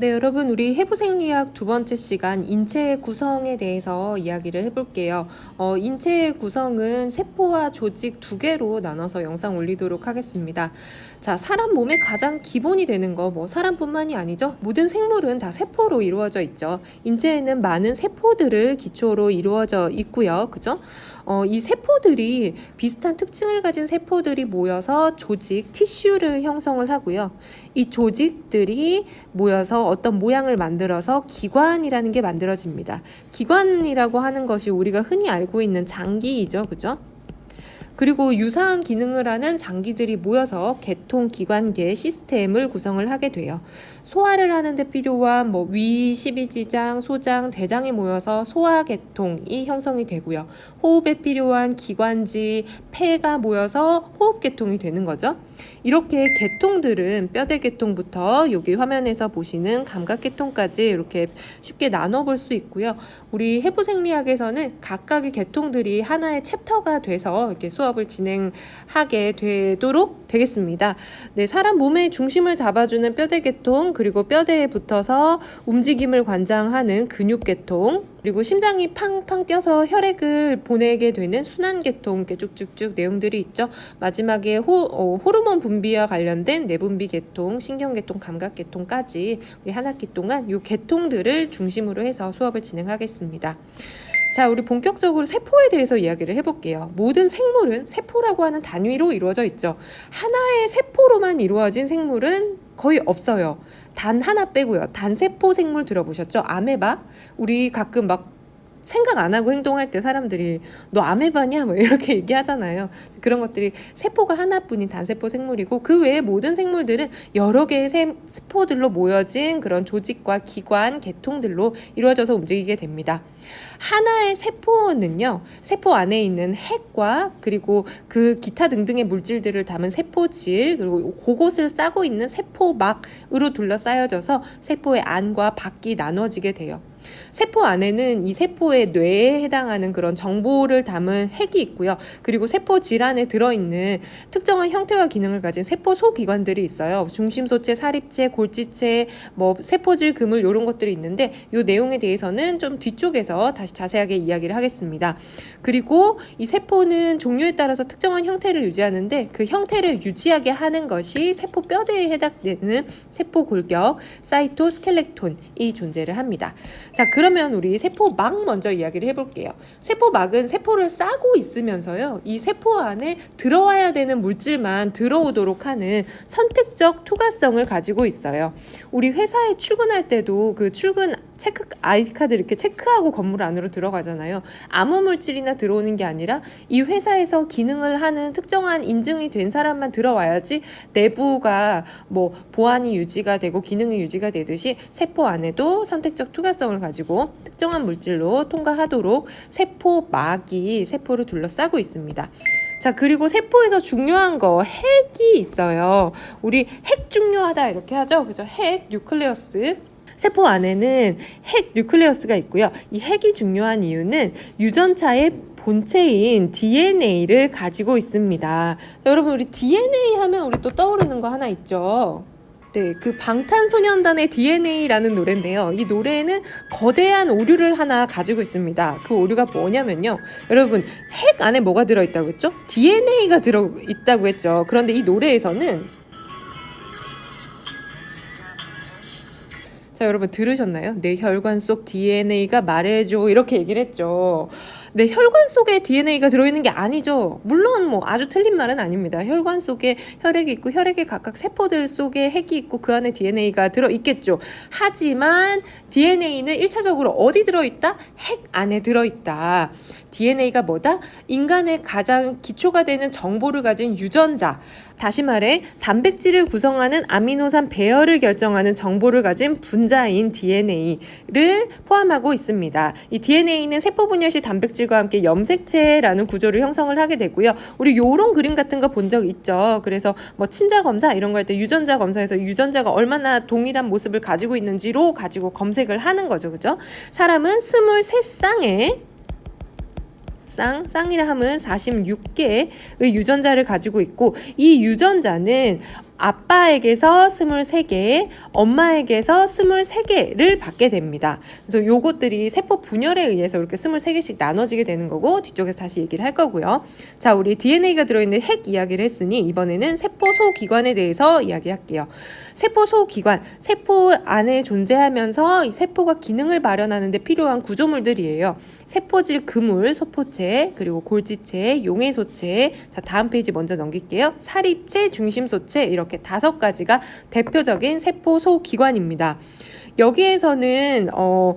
네, 여러분, 우리 해부생리학 두 번째 시간 인체의 구성에 대해서 이야기를 해볼게요. 어, 인체의 구성은 세포와 조직 두 개로 나눠서 영상 올리도록 하겠습니다. 자, 사람 몸의 가장 기본이 되는 거, 뭐, 사람뿐만이 아니죠. 모든 생물은 다 세포로 이루어져 있죠. 인체에는 많은 세포들을 기초로 이루어져 있고요. 그죠? 어, 이 세포들이 비슷한 특징을 가진 세포들이 모여서 조직, 티슈를 형성을 하고요. 이 조직들이 모여서 어떤 모양을 만들어서 기관이라는 게 만들어집니다. 기관이라고 하는 것이 우리가 흔히 알고 있는 장기이죠. 그죠? 그리고 유사한 기능을 하는 장기들이 모여서 개통 기관계 시스템을 구성을 하게 돼요. 소화를 하는데 필요한 뭐 위, 십이지장, 소장, 대장이 모여서 소화계통이 형성이 되고요. 호흡에 필요한 기관지, 폐가 모여서 호흡계통이 되는 거죠. 이렇게 계통들은 뼈대계통부터 여기 화면에서 보시는 감각계통까지 이렇게 쉽게 나눠볼 수 있고요. 우리 해부생리학에서는 각각의 계통들이 하나의 챕터가 돼서 이렇게 수업을 진행하게 되도록 되겠습니다. 네, 사람 몸의 중심을 잡아주는 뼈대계통, 그리고 뼈대에 붙어서 움직임을 관장하는 근육계통, 그리고 심장이 팡팡 뛰어서 혈액을 보내게 되는 순환계통, 이렇게 쭉쭉쭉 내용들이 있죠. 마지막에 호, 어, 호르몬 분비와 관련된 내분비 계통, 신경계통, 감각계통까지 우리 한 학기 동안 이 계통들을 중심으로 해서 수업을 진행하겠습니다. 자, 우리 본격적으로 세포에 대해서 이야기를 해볼게요. 모든 생물은 세포라고 하는 단위로 이루어져 있죠. 하나의 세포로만 이루어진 생물은 거의 없어요. 단 하나 빼고요. 단세포 생물 들어보셨죠? 아메바? 우리 가끔 막 생각 안 하고 행동할 때 사람들이 너 아메바냐 뭐 이렇게 얘기하잖아요. 그런 것들이 세포가 하나뿐인 단세포 생물이고 그 외에 모든 생물들은 여러 개의 세포들로 모여진 그런 조직과 기관, 계통들로 이루어져서 움직이게 됩니다. 하나의 세포는요, 세포 안에 있는 핵과 그리고 그 기타 등등의 물질들을 담은 세포질, 그리고 그곳을 싸고 있는 세포막으로 둘러싸여져서 세포의 안과 밖이 나눠지게 돼요. 세포 안에는 이 세포의 뇌에 해당하는 그런 정보를 담은 핵이 있고요. 그리고 세포 질안에 들어있는 특정한 형태와 기능을 가진 세포 소기관들이 있어요. 중심소체, 사립체, 골지체, 뭐 세포질 그물 이런 것들이 있는데 이 내용에 대해서는 좀 뒤쪽에서 다시 자세하게 이야기를 하겠습니다. 그리고 이 세포는 종류에 따라서 특정한 형태를 유지하는데 그 형태를 유지하게 하는 것이 세포 뼈대에 해당되는 세포 골격, 사이토스켈레톤이 존재를 합니다. 자, 그러면 우리 세포막 먼저 이야기를 해볼게요. 세포막은 세포를 싸고 있으면서요, 이 세포 안에 들어와야 되는 물질만 들어오도록 하는 선택적 투과성을 가지고 있어요. 우리 회사에 출근할 때도 그 출근 체크 아이디 카드 이렇게 체크하고 건물 안으로 들어가잖아요. 아무 물질이나 들어오는 게 아니라 이 회사에서 기능을 하는 특정한 인증이 된 사람만 들어와야지 내부가 뭐 보안이 유지가 되고 기능이 유지가 되듯이 세포 안에도 선택적 투과성을 가지고 특정한 물질로 통과하도록 세포막이 세포를 둘러싸고 있습니다. 자, 그리고 세포에서 중요한 거 핵이 있어요. 우리 핵 중요하다 이렇게 하죠. 그죠? 핵, 뉴클레어스. 세포 안에는 핵 뉴클레어스가 있고요. 이 핵이 중요한 이유는 유전차의 본체인 DNA를 가지고 있습니다. 여러분 우리 DNA 하면 우리 또 떠오르는 거 하나 있죠. 네, 그 방탄소년단의 DNA라는 노래인데요. 이 노래는 거대한 오류를 하나 가지고 있습니다. 그 오류가 뭐냐면요. 여러분, 핵 안에 뭐가 들어있다고 했죠? DNA가 들어있다고 했죠. 그런데 이 노래에서는 자, 여러분 들으셨나요? 내 혈관 속 DNA가 말해줘. 이렇게 얘기를 했죠. 내 혈관 속에 DNA가 들어있는 게 아니죠. 물론 뭐 아주 틀린 말은 아닙니다. 혈관 속에 혈액이 있고 혈액의 각각 세포들 속에 핵이 있고 그 안에 DNA가 들어있겠죠. 하지만 DNA는 1차적으로 어디 들어있다? 핵 안에 들어있다. DNA가 뭐다? 인간의 가장 기초가 되는 정보를 가진 유전자. 다시 말해 단백질을 구성하는 아미노산 배열을 결정하는 정보를 가진 분자인 DNA를 포함하고 있습니다. 이 DNA는 세포 분열 시 단백질과 함께 염색체라는 구조를 형성을 하게 되고요. 우리 요런 그림 같은 거 본 적 있죠. 그래서 뭐 친자 검사 이런 거 할 때 유전자 검사에서 유전자가 얼마나 동일한 모습을 가지고 있는지로 가지고 검색을 하는 거죠. 그죠? 사람은 23쌍의 쌍, 쌍이라 함은 46개의 유전자를 가지고 있고 이 유전자는 아빠에게서 23개, 엄마에게서 23개를 받게 됩니다. 그래서 요것들이 세포 분열에 의해서 이렇게 23개씩 나눠지게 되는 거고 뒤쪽에서 다시 얘기를 할 거고요. 자, 우리 DNA가 들어있는 핵 이야기를 했으니 이번에는 세포 소기관에 대해서 이야기할게요. 세포 소기관, 세포 안에 존재하면서 이 세포가 기능을 발현하는데 필요한 구조물들이에요. 세포질 그물, 소포체, 그리고 골지체, 용해소체. 자, 다음 페이지 먼저 넘길게요. 사립체, 중심소체 이렇게 다섯 가지가 대표적인 세포 소기관입니다. 여기에서는 어,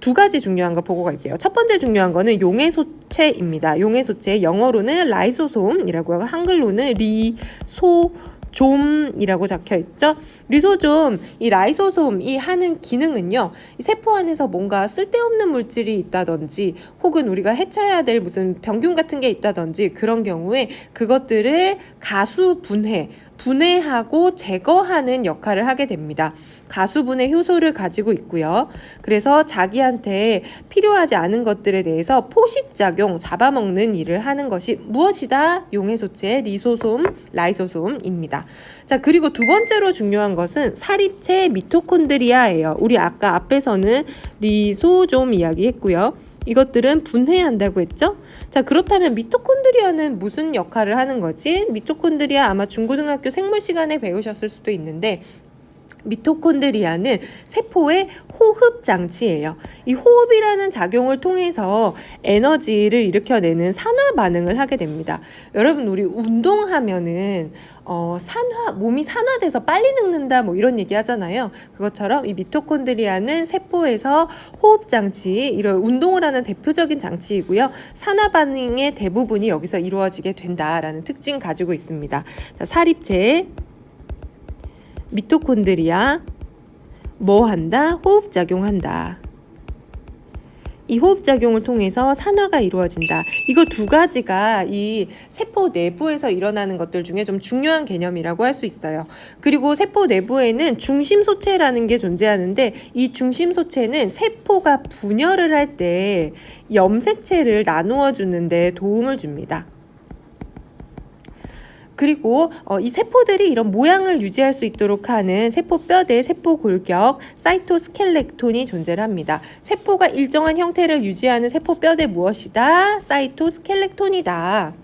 두 가지 중요한 거 보고 갈게요. 첫 번째 중요한 거는 용해소체입니다. 용해소체 영어로는 라이소솜이라고 하고 한글로는 리소 좀이라고 적혀 있죠. 리소좀 이 라이소솜이 하는 기능은요. 이 세포 안에서 뭔가 쓸데없는 물질이 있다든지 혹은 우리가 해쳐야 될 무슨 병균 같은 게 있다든지 그런 경우에 그것들을 가수 분해 분해하고 제거하는 역할을 하게 됩니다. 가수분해 효소를 가지고 있고요. 그래서 자기한테 필요하지 않은 것들에 대해서 포식작용, 잡아먹는 일을 하는 것이 무엇이다? 용해소체, 리소솜, 라이소솜입니다. 자, 그리고 두 번째로 중요한 것은 사립체 미토콘드리아예요. 우리 아까 앞에서는 리소좀 이야기했고요. 이것들은 분해한다고 했죠? 자, 그렇다면 미토콘드리아는 무슨 역할을 하는 거지? 미토콘드리아 아마 중고등학교 생물 시간에 배우셨을 수도 있는데 미토콘드리아는 세포의 호흡 장치예요. 이 호흡이라는 작용을 통해서 에너지를 일으켜내는 산화 반응을 하게 됩니다. 여러분 우리 운동하면은 어, 산화 몸이 산화돼서 빨리 늙는다 뭐 이런 얘기 하잖아요. 그것처럼 이 미토콘드리아는 세포에서 호흡 장치 이런 운동을 하는 대표적인 장치이고요. 산화 반응의 대부분이 여기서 이루어지게 된다라는 특징 가지고 있습니다. 자, 사립체 미토콘드리아 뭐 한다? 호흡 작용한다. 이 호흡 작용을 통해서 산화가 이루어진다. 이거 두 가지가 이 세포 내부에서 일어나는 것들 중에 좀 중요한 개념이라고 할 수 있어요. 그리고 세포 내부에는 중심소체라는 게 존재하는데 이 중심소체는 세포가 분열을 할 때 염색체를 나누어 주는데 도움을 줍니다. 그리고 어, 이 세포들이 이런 모양을 유지할 수 있도록 하는 세포 뼈대, 세포 골격, 사이토스켈렉톤이 존재를 합니다. 세포가 일정한 형태를 유지하는 세포 뼈대 무엇이다? 사이토스켈렉톤이다.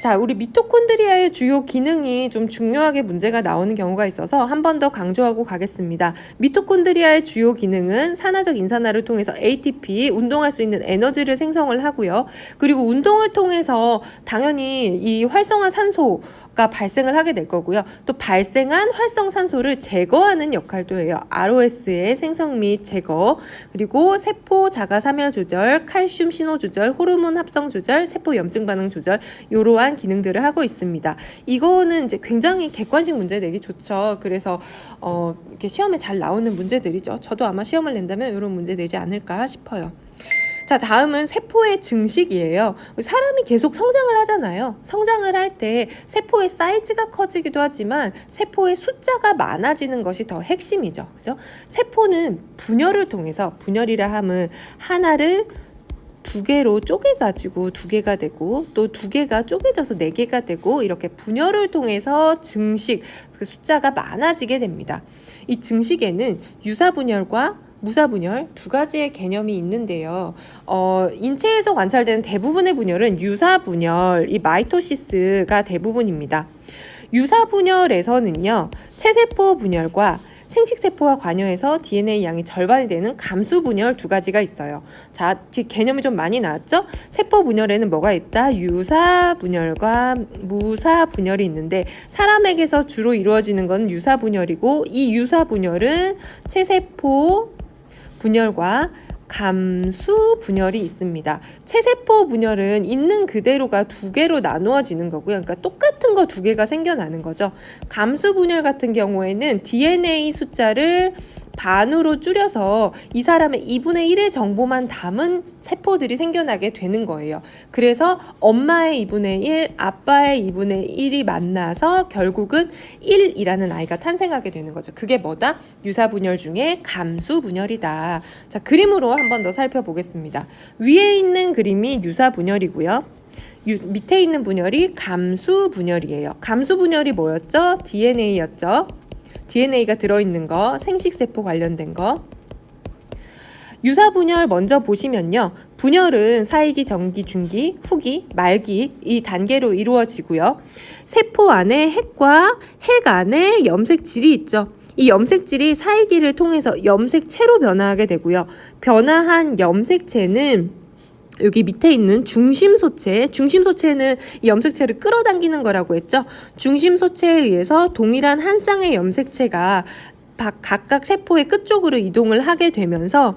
자, 우리 미토콘드리아의 주요 기능이 좀 중요하게 문제가 나오는 경우가 있어서 한 번 더 강조하고 가겠습니다. 미토콘드리아의 주요 기능은 산화적 인산화를 통해서 ATP, 운동할 수 있는 에너지를 생성을 하고요. 그리고 운동을 통해서 당연히 이 활성화 산소 가 발생을 하게 될 거고요. 또 발생한 활성산소를 제거하는 역할도 해요. ROS의 생성 및 제거, 그리고 세포 자가 사멸 조절, 칼슘 신호 조절, 호르몬 합성 조절, 세포 염증 반응 조절 이러한 기능들을 하고 있습니다. 이거는 이제 굉장히 객관식 문제 내기 좋죠. 그래서 어, 이렇게 시험에 잘 나오는 문제들이죠. 저도 아마 시험을 낸다면 이런 문제 내지 않을까 싶어요. 자, 다음은 세포의 증식이에요. 사람이 계속 성장을 하잖아요. 성장을 할 때 세포의 사이즈가 커지기도 하지만 세포의 숫자가 많아지는 것이 더 핵심이죠. 그죠? 세포는 분열을 통해서 분열이라 함은 하나를 두 개로 쪼개가지고 두 개가 되고 또 두 개가 쪼개져서 네 개가 되고 이렇게 분열을 통해서 증식 그 숫자가 많아지게 됩니다. 이 증식에는 유사 분열과 무사 분열 두 가지의 개념이 있는데요. 어, 인체에서 관찰되는 대부분의 분열은 유사 분열, 이 마이토시스가 대부분입니다. 유사 분열에서는요, 체세포 분열과 생식세포와 관여해서 DNA 양이 절반이 되는 감수 분열 두 가지가 있어요. 자, 개념이 좀 많이 나왔죠? 세포 분열에는 뭐가 있다? 유사 분열과 무사 분열이 있는데 사람에게서 주로 이루어지는 건 유사 분열이고 이 유사 분열은 체세포 분열과 감수 분열이 있습니다. 체세포 분열은 있는 그대로가 두 개로 나누어지는 거고요. 그러니까 똑같은 거 두 개가 생겨나는 거죠. 감수 분열 같은 경우에는 DNA 숫자를 반으로 줄여서 이 사람의 2분의 1의 정보만 담은 세포들이 생겨나게 되는 거예요. 그래서 엄마의 2분의 1, 아빠의 2분의 1이 만나서 결국은 1이라는 아이가 탄생하게 되는 거죠. 그게 뭐다? 유사 분열 중에 감수 분열이다. 자, 그림으로 한 번 더 살펴보겠습니다. 위에 있는 그림이 유사 분열이고요. 유- 밑에 있는 분열이 감수 분열이에요. 감수 분열이 뭐였죠? DNA였죠. DNA가 들어있는 거, 생식세포 관련된 거. 유사 분열 먼저 보시면요. 분열은 사이기, 전기, 중기, 후기, 말기 이 단계로 이루어지고요. 세포 안에 핵과 핵 안에 염색질이 있죠. 이 염색질이 사이기를 통해서 염색체로 변화하게 되고요. 변화한 염색체는 여기 밑에 있는 중심소체, 중심소체는 이 염색체를 끌어당기는 거라고 했죠. 중심소체에 의해서 동일한 한 쌍의 염색체가 바- 각각 세포의 끝쪽으로 이동을 하게 되면서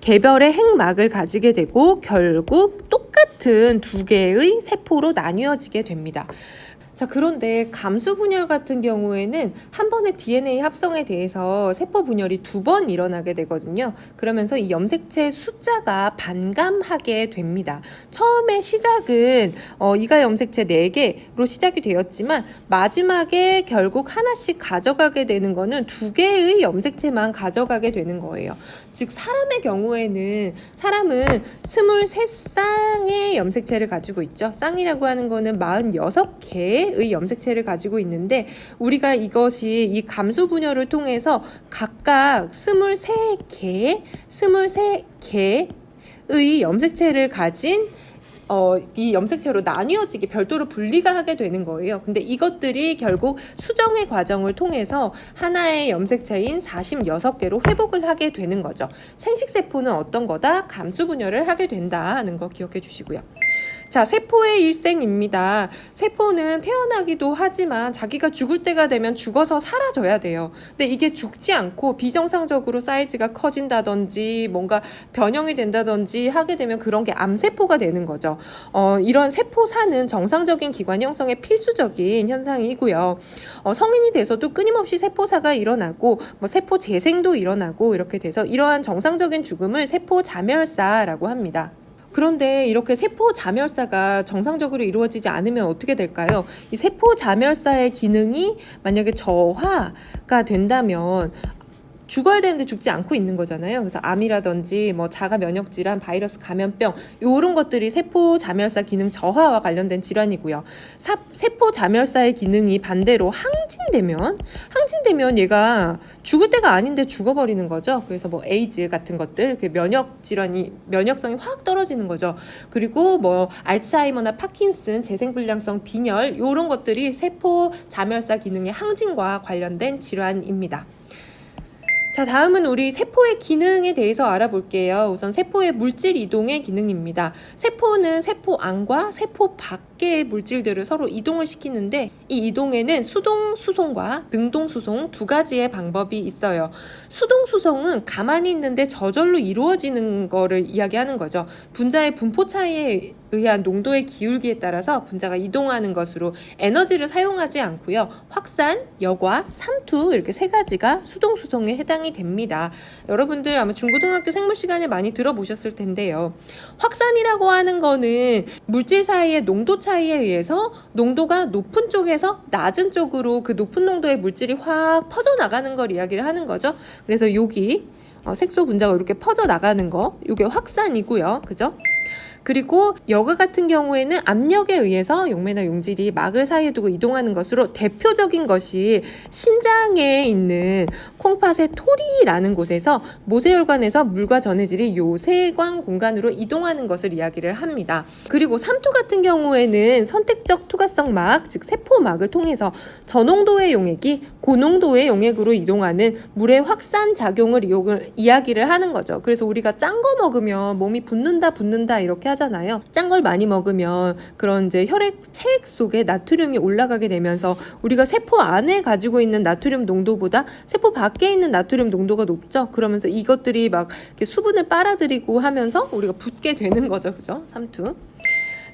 개별의 핵막을 가지게 되고 결국 똑같은 두 개의 세포로 나뉘어지게 됩니다. 자, 그런데 감수 분열 같은 경우에는 한 번의 DNA 합성에 대해서 세포 분열이 두 번 일어나게 되거든요. 그러면서 이 염색체 숫자가 반감하게 됩니다. 처음에 시작은 어, 이가 염색체 4개로 시작이 되었지만 마지막에 결국 하나씩 가져가게 되는 거는 두 개의 염색체만 가져가게 되는 거예요. 즉 사람의 경우에는 사람은 23쌍의 염색체를 가지고 있죠. 쌍이라고 하는 거는 46개의 염색체를 가지고 있는데 우리가 이것이 이 감수 분열을 통해서 각각 23개, 23개 의 염색체를 가진 어, 이 염색체로 나뉘어지게 별도로 분리가 하게 되는 거예요. 근데 이것들이 결국 수정의 과정을 통해서 하나의 염색체인 46개로 회복을 하게 되는 거죠. 생식세포는 어떤 거다? 감수 분열을 하게 된다는 거 기억해 주시고요. 자, 세포의 일생입니다. 세포는 태어나기도 하지만 자기가 죽을 때가 되면 죽어서 사라져야 돼요. 근데 이게 죽지 않고 비정상적으로 사이즈가 커진다든지 뭔가 변형이 된다든지 하게 되면 그런 게 암세포가 되는 거죠. 어, 이런 세포사는 정상적인 기관 형성의 필수적인 현상이고요. 어, 성인이 돼서도 끊임없이 세포사가 일어나고 뭐 세포 재생도 일어나고 이렇게 돼서 이러한 정상적인 죽음을 세포 자멸사라고 합니다. 그런데 이렇게 세포 자멸사가 정상적으로 이루어지지 않으면 어떻게 될까요? 이 세포 자멸사의 기능이 만약에 저하가 된다면 죽어야 되는데 죽지 않고 있는 거잖아요. 그래서 암이라든지 뭐 자가 면역 질환, 바이러스 감염병 이런 것들이 세포 자멸사 기능 저하와 관련된 질환이고요. 사, 세포 자멸사의 기능이 반대로 항진되면 항진되면 얘가 죽을 때가 아닌데 죽어버리는 거죠. 그래서 뭐 에이즈 같은 것들, 그 면역 질환이 면역성이 확 떨어지는 거죠. 그리고 뭐 알츠하이머나 파킨슨, 재생불량성 빈혈 이런 것들이 세포 자멸사 기능의 항진과 관련된 질환입니다. 자, 다음은 우리 세포의 기능에 대해서 알아볼게요. 우선 세포의 물질 이동의 기능입니다. 세포는 세포 안과 세포 밖의 물질들을 서로 이동을 시키는데 이 이동에는 수동 수송과 능동 수송 두 가지의 방법이 있어요. 수동 수송은 가만히 있는데 저절로 이루어지는 거를 이야기하는 거죠. 분자의 분포 차이에 의한 농도의 기울기에 따라서 분자가 이동하는 것으로 에너지를 사용하지 않고요. 확산, 여과, 삼투 이렇게 세 가지가 수동 수송에 해당이 됩니다. 여러분들 아마 중고등학교 생물 시간에 많이 들어보셨을 텐데요. 확산이라고 하는 거는 물질 사이의 농도 차이에 의해서 농도가 높은 쪽에서 낮은 쪽으로 그 높은 농도의 물질이 확 퍼져 나가는 걸 이야기를 하는 거죠. 그래서 여기 어, 색소 분자가 이렇게 퍼져 나가는 거, 이게 확산이고요. 그죠? 그리고 여가 같은 경우에는 압력에 의해서 용매나 용질이 막을 사이에 두고 이동하는 것으로 대표적인 것이 신장에 있는 콩팥의 토리라는 곳에서 모세혈관에서 물과 전해질이 요세관 공간으로 이동하는 것을 이야기를 합니다. 그리고 삼투 같은 경우에는 선택적 투과성 막, 즉 세포막을 통해서 저농도의 용액이 고농도의 용액으로 이동하는 물의 확산 작용을 이야기를 하는 거죠. 그래서 우리가 짠 거 먹으면 몸이 붓는다 붓는다 이렇게 하잖아요. 짠 걸 많이 먹으면 그런 이제 혈액 체액 속에 나트륨이 올라가게 되면서 우리가 세포 안에 가지고 있는 나트륨 농도보다 세포 밖에 있는 나트륨 농도가 높죠. 그러면서 이것들이 막 수분을 빨아들이고 하면서 우리가 붓게 되는 거죠. 그죠? 삼투.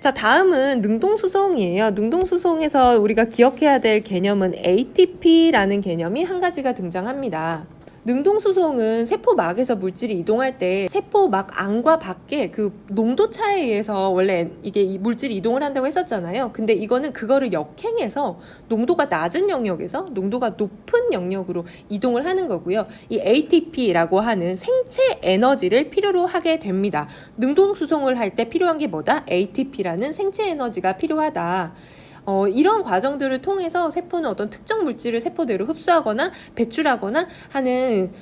자, 다음은 능동수송이에요. 능동수송에서 우리가 기억해야 될 개념은 ATP라는 개념이 한 가지가 등장합니다. 능동수송은 세포막에서 물질이 이동할 때 세포막 안과 밖에 그 농도 차에 의해서 원래 이게 이 물질이 이동을 한다고 했었잖아요. 근데 이거는 그거를 역행해서 농도가 낮은 영역에서 농도가 높은 영역으로 이동을 하는 거고요. 이 ATP라고 하는 생체 에너지를 필요로 하게 됩니다. 능동수송을 할 때 필요한 게 뭐다? ATP라는 생체 에너지가 필요하다. 어, 이런 과정들을 통해서 세포는 어떤 특정 물질을 세포대로 흡수하거나 배출하거나 하는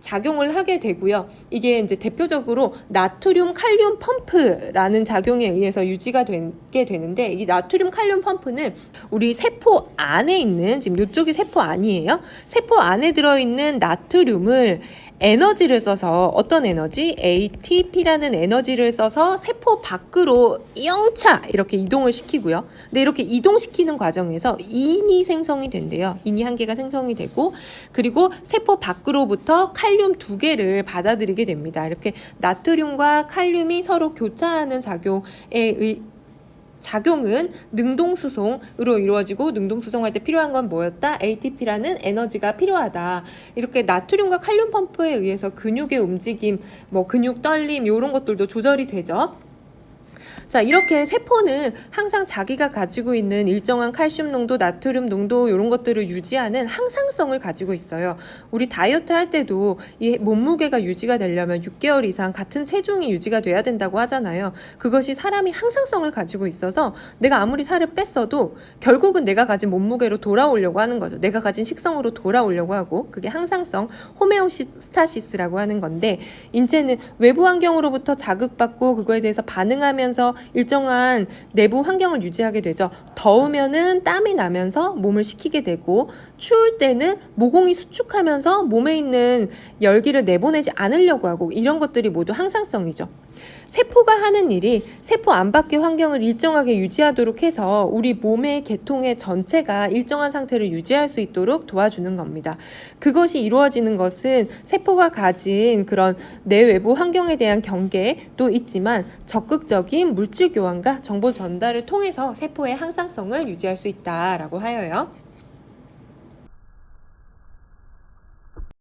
작용을 하게 되고요. 이게 이제 대표적으로 나트륨 칼륨 펌프라는 작용에 의해서 유지가 되게 되는데 이 나트륨 칼륨 펌프는 우리 세포 안에 있는 지금 이쪽이 세포 안이에요. 세포 안에 들어 있는 나트륨을 에너지를 써서 어떤 에너지? ATP라는 에너지를 써서 세포 밖으로 영차 이렇게 이동을 시키고요. 근데 이렇게 이동시키는 과정에서 인이 생성이 된대요. 인이 한 개가 생성이 되고 그리고 세포 밖으로부터 칼륨 두 개를 받아들이게 됩니다. 이렇게 나트륨과 칼륨이 서로 교차하는 작용에 의 작용은 능동수송으로 이루어지고 능동수송할 때 필요한 건 뭐였다? ATP라는 에너지가 필요하다. 이렇게 나트륨과 칼륨 펌프에 의해서 근육의 움직임, 뭐 근육 떨림 이런 것들도 조절이 되죠. 자, 이렇게 세포는 항상 자기가 가지고 있는 일정한 칼슘 농도, 나트륨 농도 이런 것들을 유지하는 항상성을 가지고 있어요. 우리 다이어트 할 때도 이 몸무게가 유지가 되려면 6개월 이상 같은 체중이 유지가 돼야 된다고 하잖아요. 그것이 사람이 항상성을 가지고 있어서 내가 아무리 살을 뺐어도 결국은 내가 가진 몸무게로 돌아오려고 하는 거죠. 내가 가진 식성으로 돌아오려고 하고 그게 항상성 호메오스타시스라고 하는 건데 인체는 외부 환경으로부터 자극받고 그거에 대해서 반응하면서 일정한 내부 환경을 유지하게 되죠. 더우면은 땀이 나면서 몸을 식히게 되고 추울 때는 모공이 수축하면서 몸에 있는 열기를 내보내지 않으려고 하고 이런 것들이 모두 항상성이죠. 세포가 하는 일이 세포 안팎의 환경을 일정하게 유지하도록 해서 우리 몸의 계통의 전체가 일정한 상태를 유지할 수 있도록 도와주는 겁니다. 그것이 이루어지는 것은 세포가 가진 그런 내외부 환경에 대한 경계도 있지만 적극적인 물질 교환과 정보 전달을 통해서 세포의 항상성을 유지할 수 있다라고 하여요.